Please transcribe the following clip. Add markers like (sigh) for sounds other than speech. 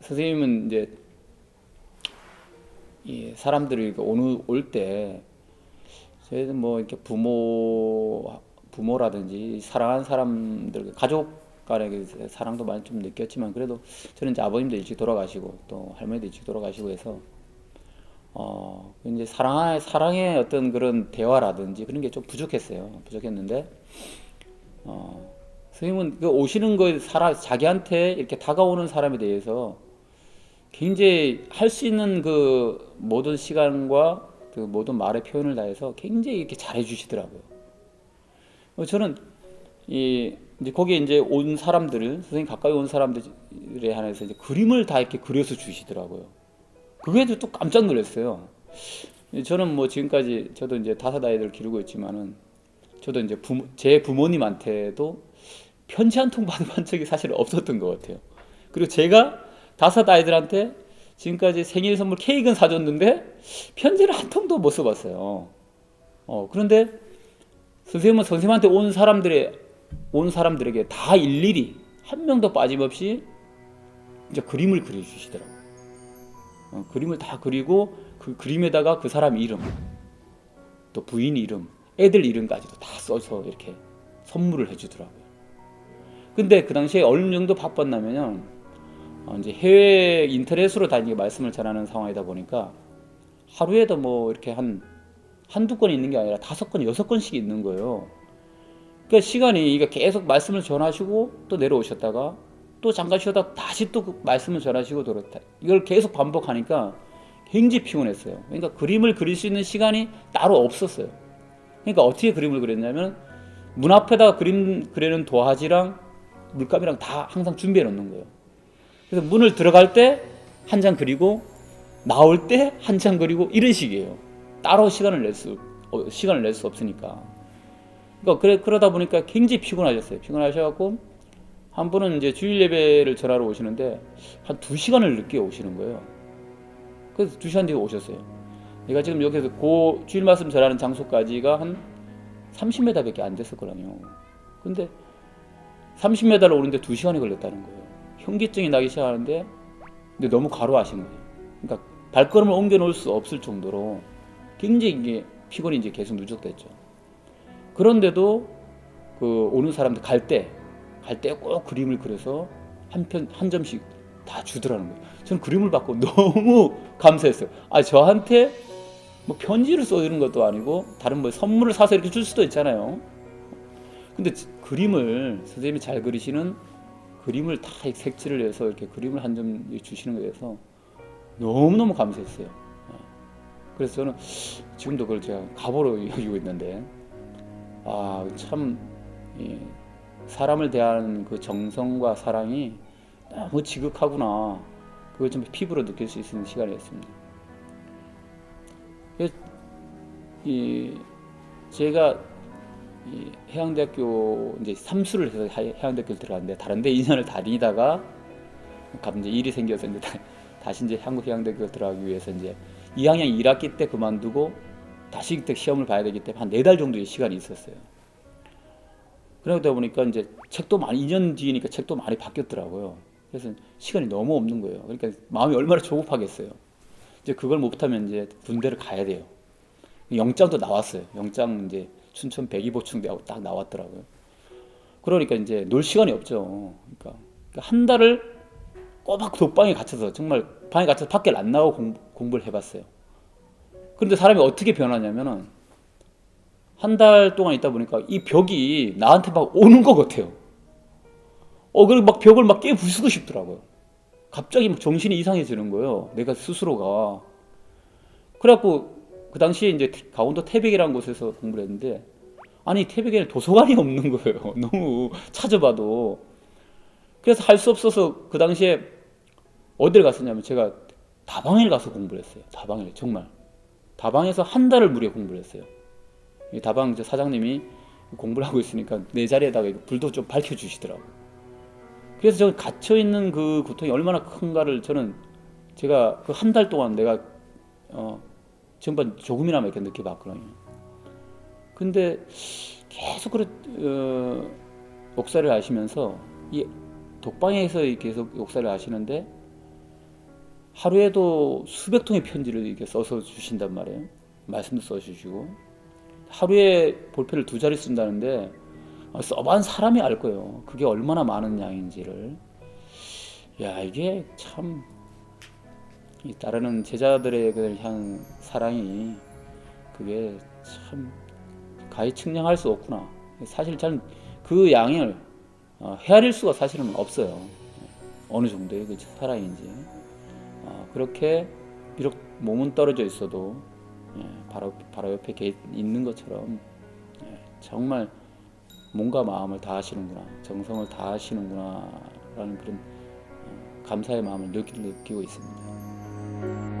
선생님은 이제 이 사람들이 오늘 올때 저희는 뭐 이렇게 부모 부모라든지 사랑하는 사람들 가족 간의 그 사랑도 많이 좀 느꼈지만 그래도 저는 이제 아버님도 일찍 돌아가시고 또 할머니도 일찍 돌아가시고 해서 어 이제 사랑의 사랑의 어떤 그런 대화라든지 그런 게 좀 부족했어요. 부족했는데 어 선생님은 그 오시는 거에 사람 자기한테 이렇게 다가오는 사람에 대해서 굉장히 할 수 있는 그 모든 시간과 그 모든 말의 표현을 다해서 굉장히 이렇게 잘해 주시더라고요. 어, 저는 이 이제 거기에 이제 온 사람들을 선생님 가까이 온 사람들에 한해서 이제 그림을 다 이렇게 그려서 주시더라고요. 그게도 또 깜짝 놀랐어요. 저는 뭐 지금까지 저도 이제 다섯 아이들 기르고 있지만은 저도 이제 부모, 제 부모님한테도 편지 한 통 받아본 (laughs) 적이 사실 없었던 것 같아요. 그리고 제가 다섯 아이들한테 지금까지 생일 선물 케이크는 사줬는데 편지를 한 통도 못 써봤어요. 어, 그런데 선생님은 선생님한테 온 사람들의 온 사람들에게 다 일일이 한 명도 빠짐없이 이제 그림을 그려주시더라고요. 어, 그림을 다 그리고 그 그림에다가 그 사람 이름, 또 부인 이름, 애들 이름까지도 다 써서 이렇게 선물을 해주더라고요. 근데 그 당시에 어느 정도 바빴냐면요. 어, 이제 해외 인터넷으로 다니게 말씀을 전하는 상황이다 보니까 하루에도 뭐 이렇게 한 한두 건 있는 게 아니라 다섯 건, 여섯 건씩 있는 거예요. 그러니까 시간이 이게 계속 말씀을 전하시고 또 내려오셨다가 또 잠깐 쉬었다 다시 또 그 말씀을 전하시고 돌았다. 이걸 계속 반복하니까 굉장히 피곤했어요. 그러니까 그림을 그릴 수 있는 시간이 따로 없었어요. 그러니까 어떻게 그림을 그렸냐면 문 앞에다가 그림 그리는 도화지랑 물감이랑 다 항상 준비해 놓는 거예요. 그래서 문을 들어갈 때 한 장 그리고 나올 때 한 장 그리고 이런 식이에요. 따로 시간을 낼수 어, 시간을 낼 수 없으니까. 그러니까 그래 그러다 보니까 굉장히 피곤하셨어요. 피곤하셔갖고 한 분은 이제 주일 예배를 전하러 오시는데 한 두 시간을 늦게 오시는 거예요. 그래서 두 시간 뒤에 오셨어요. 내가 지금 여기서 고 주일 말씀 전하는 장소까지가 한 30m밖에 안 됐었거든요. 근데 30m를 오는데 두 시간이 걸렸다는 거예요. 현기증이 나기 시작하는데 근데 너무 과로하신 거예요. 그러니까 발걸음을 옮겨 놓을 수 없을 정도로 굉장히 이게 피곤이 이제 계속 누적됐죠. 그런데도 그 오는 사람들 갈 때, 갈 때 꼭 그림을 그려서 한 편, 한 점씩 다 주더라는 거예요. 저는 그림을 받고 (laughs) 너무 감사했어요. 아, 저한테 뭐 편지를 써주는 것도 아니고 다른 뭐 선물을 사서 이렇게 줄 수도 있잖아요. 근데 그림을 선생님이 잘 그리시는 그림을 다 색칠을 해서 이렇게 그림을 한 점 주시는 거에 대해서 너무너무 감사했어요. 어. 그래서 저는 지금도 그걸 제가 가보로 (laughs) 여기고 있는데 아, 참 이, 사람을 대하는 그 정성과 사랑이 너무 지극하구나. 그걸 좀 피부로 느낄 수 있는 시간이었습니다. 이 제가 이 해양대학교 이제 삼수를 해서 해- 해양대학교를 들어갔는데 다른데 (laughs) 2년을 다니다가 갑자기 일이 생겨서 이제 다, 다시 이제 한국해양대학교 들어가기 위해서 이제 2학년 1학기 때 그만두고 다시 그때 시험을 봐야 되기 때문에 한 네 달 정도의 시간이 있었어요. 그러다 보니까 이제 책도 많이 2년 뒤니까 책도 많이 바뀌었더라고요. 그래서 시간이 너무 없는 거예요. 그러니까 마음이 얼마나 조급하겠어요. 이제 그걸 못하면 이제 군대를 가야 돼요. 영장도 나왔어요. 영장 이제 춘천 백이보충대하고 딱 나왔더라고요. 그러니까 이제 놀 시간이 없죠. 그러니까 한 달을 꼬박 독방에 갇혀서 정말 방에 갇혀서 밖에 안 나가고 공, 공부를 해봤어요. 그런데 사람이 어떻게 변하냐면은 한 달 동안 있다 보니까 이 벽이 나한테 막 오는 것 같아요. 어, 그리고 막 벽을 막 깨 부수고 싶더라고요. 갑자기 막 정신이 이상해지는 거예요. 내가 스스로가. 그래갖고 그 당시에 이제 강원도 태백이라는 곳에서 공부를 했는데 아니 태백에는 도서관이 없는 거예요. (laughs) 너무 찾아봐도. 그래서 할 수 없어서 그 당시에 어디를 갔었냐면 제가 다방을 가서 공부를 했어요. 다방을 정말. 다방에서 한 달을 무려 공부를 했어요. 이 다방 저 사장님이 공부를 하고 있으니까 내 자리에다가 불도 좀 밝혀 주시더라고. 그래서 저는 갇혀 있는 그 고통이 얼마나 큰가를 저는 제가 그 한 달 동안 내가 어 전반 조금이나마 이렇게 느껴봤거든요. 근데 계속 그래 어, 역사를 하시면서 이 독방에서 계속 역사를 하시는데 하루에도 수백 통의 편지를 이렇게 써서 주신단 말이에요. 말씀도 써주시고 하루에 볼펜을 두 자리 쓴다는데 아, 써본 사람이 알 거예요. 그게 얼마나 많은 양인지를. 야 이게 참 이 따르는 제자들에 대한 사랑이 그게 참 가히 측량할 수 없구나. 사실 잘그 양을 어, 헤아릴 수가 사실은 없어요. 어느 정도의 그 사랑인지. 어, 그렇게 비록 몸은 떨어져 있어도 예, 바로 바로 옆에 계- 있는 것처럼 예, 정말 몸과 마음을 다하시는구나, 정성을 다하시는구나라는 그런 어, 감사의 마음을 느끼, 느끼고 있습니다. Thank you.